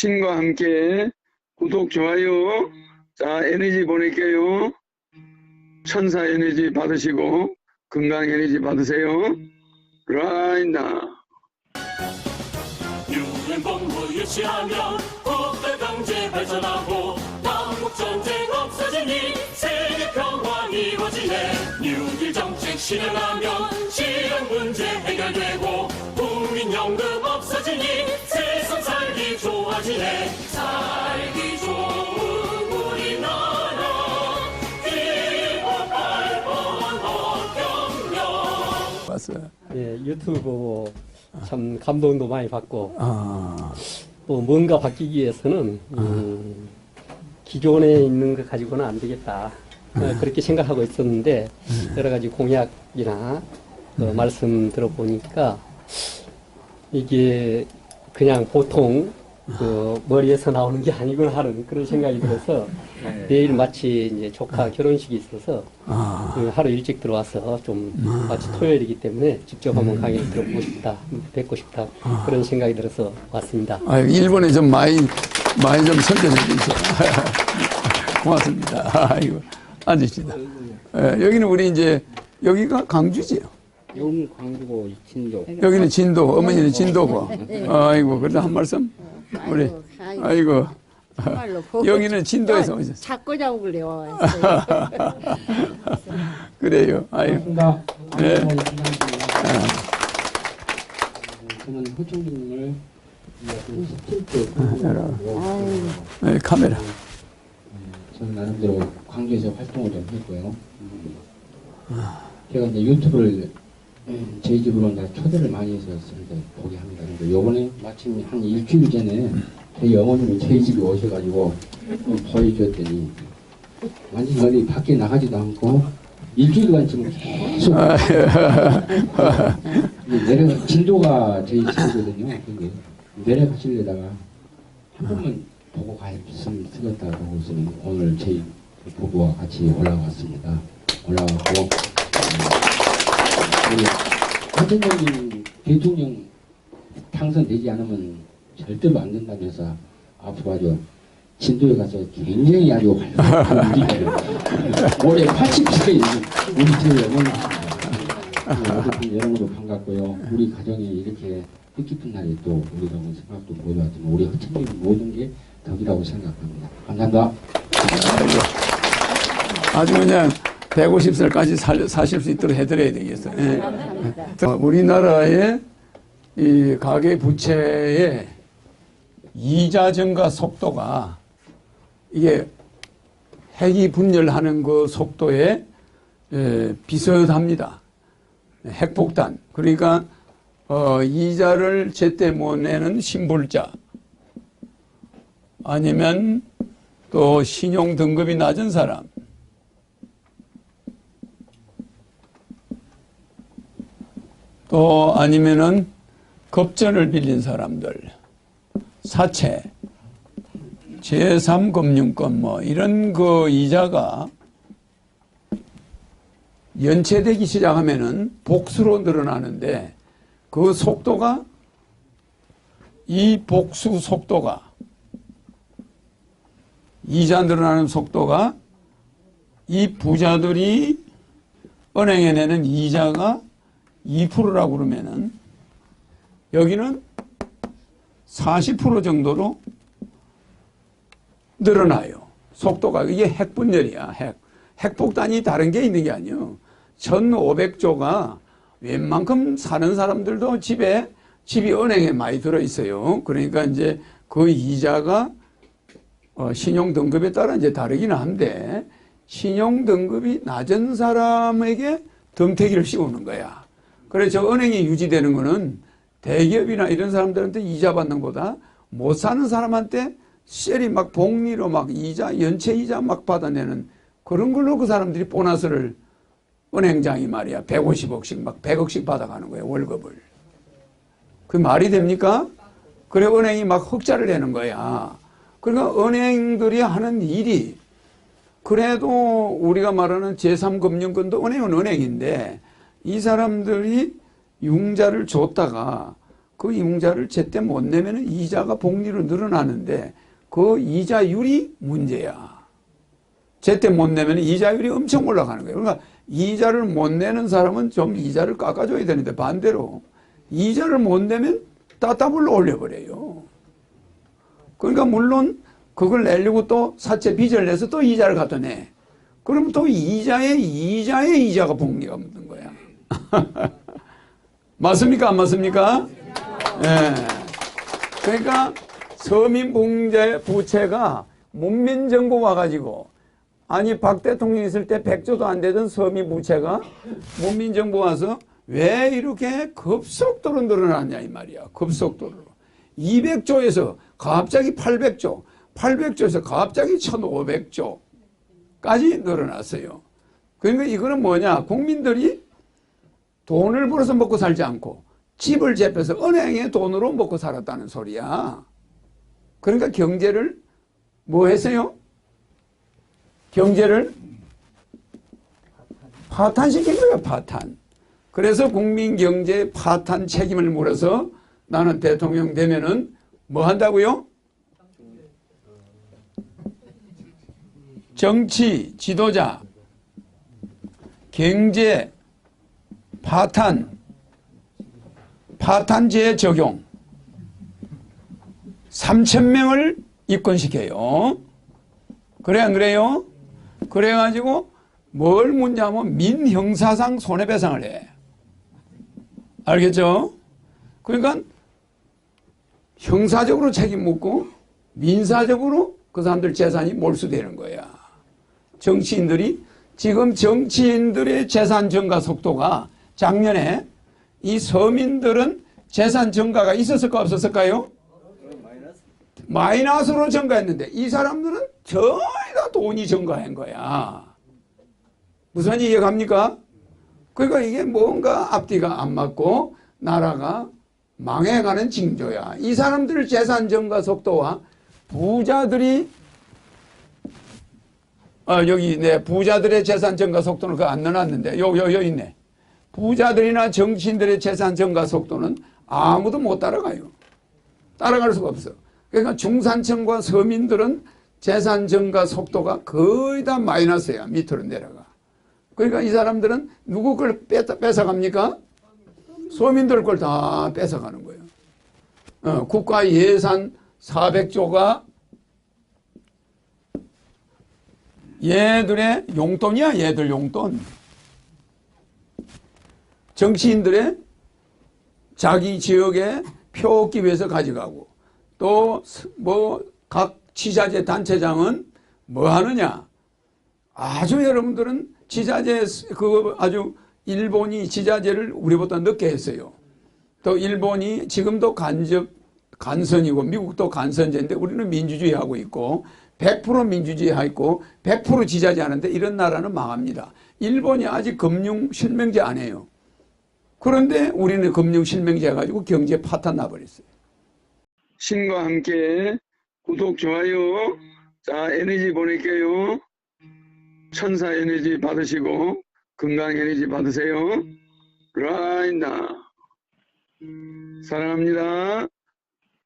신과 함께 구독, 좋아요. 자, 에너지 보낼게요. 천사 에너지 받으시고 건강 에너지 받으세요. 이루어지네 뉴딜 정책 실현하면 실현 문제 해결되고 국민연금 좋아지네 살기 좋은 우리나라 기본 발본 헌경명 왔어요. 예, 유튜브 보고 참 감동도 많이 받고 아, 또 뭔가 바뀌기 위해서는 음, 기존에 있는 거 가지고는 안 되겠다. 어, 그렇게 생각하고 있었는데 여러 가지 공약이나 어, 말씀 들어보니까 이게 그냥 보통 그 머리에서 나오는 게 아니구나 하는 그런 생각이 들어서 내일 마치 이제 조카 결혼식이 있어서 아, 그 하루 일찍 들어와서 좀 마치 토요일이기 때문에 직접 한번 강의를 들어보고 싶다, 뵙고 싶다 그런 생각이 들어서 왔습니다. 아, 일본에 좀 많이, 많이 좀 선전해 주세요. 고맙습니다. 아이고, 앉으시다. 예, 여기는 우리 이제, 여기가 강주지요. 용 광주고 진도 여기는 진도, 어머니는 진도고. 아이고, 그래도 한 말씀? 우리, 아이고, 아이고, 정말로 여기는 진도에서 아, 오셨어요. 자꾸 잡으려 왔어요. 그래요. 아이고, 네. 저는 호청님을 17대 아이고, 네, 카메라. 저는 나름대로 광주에서 활동을 좀 했고요. 음, 제가 이제 유튜브를 음, 저희 집으로 이제 초대를 많이 해서 이제 보게 합니다. 근데 요번에 마침 한 일주일 전에 저희 어머님이 저희 집에 오셔가지고 좀 보여주었더니 완전히 어디 밖에 나가지도 않고 일주일간 지금 계속 이제 내려 진도가 저희 집이거든요. 근데 내려가시려다가 한 번만 보고 갔으면 쓰겠다고 해서 오늘 저희 부부와 같이 올라왔습니다. 올라왔고 대통령님 대통령 당선되지 않으면 절대로 안 된다면서 앞으로 아주 진도에 가서 굉장히 아주. 올해 80세 있는 우리 어머니 어쨌든 여러모로 반갑고요. 우리 가정에 이렇게 뜻깊은 날이 또 우리라고 생각도 보여왔지만 우리 허천님 모든 게 덕이라고 생각합니다. 감사합니다. 아주 그냥 150살까지 살, 사실 수 있도록 해드려야 되겠어요. 예. 어, 우리나라의 이 가계 부채의 이자 증가 속도가 이게 핵이 분열하는 그 속도에 예, 비슷합니다. 핵폭탄. 그러니까 어, 이자를 제때 못 내는 신불자 아니면 또 신용 등급이 낮은 사람 또 아니면은 급전을 빌린 사람들, 사채, 제3금융권 뭐 이런 그 이자가 연체되기 시작하면은 복수로 늘어나는데 그 속도가 이 복수 속도가 이자 늘어나는 속도가 이 부자들이 은행에 내는 이자가 2%라고 그러면은 여기는 40% 정도로 늘어나요. 속도가 이게 핵분열이야. 핵. 핵폭탄이 다른 게 있는 게 아니에요. 1,500조가 웬만큼 사는 사람들도 집에 집이 은행에 많이 들어 있어요. 그러니까 이제 그 이자가 어, 신용 등급에 따라 이제 다르긴 한데 신용 등급이 낮은 사람에게 덤태기를 씌우는 거야. 그래서 저 은행이 유지되는 거는 대기업이나 이런 사람들한테 이자 받는 것보다 못 사는 사람한테 셀이 막 복리로 막 이자, 연체 이자 막 받아내는 그런 걸로 그 사람들이 보너스를 은행장이 말이야. 150억씩 막 100억씩 받아가는 거예요. 월급을. 그 말이 됩니까? 그래 은행이 막 흑자를 내는 거야. 그러니까 은행들이 하는 일이 그래도 우리가 말하는 제3금융권도 은행은 은행인데 이 사람들이 융자를 줬다가 그 융자를 제때 못 내면 이자가 복리로 늘어나는데 그 이자율이 문제야. 제때 못 내면 이자율이 엄청 올라가는 거예요. 그러니까 이자를 못 내는 사람은 좀 이자를 깎아줘야 되는데 반대로 이자를 못 내면 따따블로 올려버려요. 그러니까 물론 그걸 내려고 또 사채 빚을 내서 또 이자를 갖다 내. 그럼 또 이자에 이자에 이자가 복리가 묻는 거야. 맞습니까? 안 맞습니까? 예. 그러니까 서민 봉제 부채가 문민 정부 와가지고 아니 박 대통령 있을 때 100조도 안 되던 서민 부채가 문민 정부 와서 왜 이렇게 급속도로 늘어났냐 이 말이야. 급속도로. 200조에서 갑자기 800조, 800조에서 갑자기 1500조까지 늘어났어요. 그러니까 이거는 뭐냐? 국민들이 돈을 벌어서 먹고 살지 않고 집을 잡혀서 은행에 돈으로 먹고 살았다는 소리야. 그러니까 경제를 뭐 했어요? 경제를 파탄시킨 거예요, 파탄. 그래서 국민 경제 파탄 책임을 물어서 나는 대통령 되면은 뭐 한다고요? 정치 지도자, 경제 파탄, 파탄제 적용 3천 명을 입건시켜요. 그래 안 그래요? 그래가지고 뭘 묻냐면 민형사상 손해배상을 해. 알겠죠? 그러니까 형사적으로 책임 묻고 민사적으로 그 사람들 재산이 몰수되는 거야. 정치인들이 지금 정치인들의 재산 증가 속도가 작년에 이 서민들은 재산 증가가 있었을까 없었을까요? 마이너스로 증가했는데 이 사람들은 전부 다 돈이 증가한 거야. 무슨 이해갑니까? 그러니까 이게 뭔가 앞뒤가 안 맞고 나라가 망해가는 징조야. 이 사람들 재산 증가 속도와 부자들이 아, 여기 네 부자들의 재산 증가 속도는 그 안 넣어놨는데 요 요 요 있네. 부자들이나 정치인들의 재산 증가 속도는 아무도 못 따라가요. 따라갈 수가 없어. 그러니까 중산층과 서민들은 재산 증가 속도가 거의 다 마이너스야. 밑으로 내려가. 그러니까 이 사람들은 누구 걸 뺏, 뺏어갑니까? 서민들 걸 다 뺏어가는 거예요. 어, 국가 예산 400조가 얘들의 용돈이야, 얘들 용돈. 정치인들의 자기 지역에 표 얻기 위해서 가져가고 또 뭐 각 지자체 단체장은 뭐 하느냐 아주 여러분들은 지자체 그 아주 일본이 지자체를 우리보다 늦게 했어요. 또 일본이 지금도 간접 간선이고 미국도 간선제인데 우리는 민주주의 하고 있고 100% 민주주의 하고 있고 100% 지자체 하는데 이런 나라는 망합니다. 일본이 아직 금융 실명제 안 해요. 그런데 우리는 금융 실명제 해가지고 경제 파탄 나버렸어요. 신과 함께 구독, 좋아요. 자, 에너지 보낼게요. 천사 에너지 받으시고, 건강 에너지 받으세요. 라이나. 사랑합니다.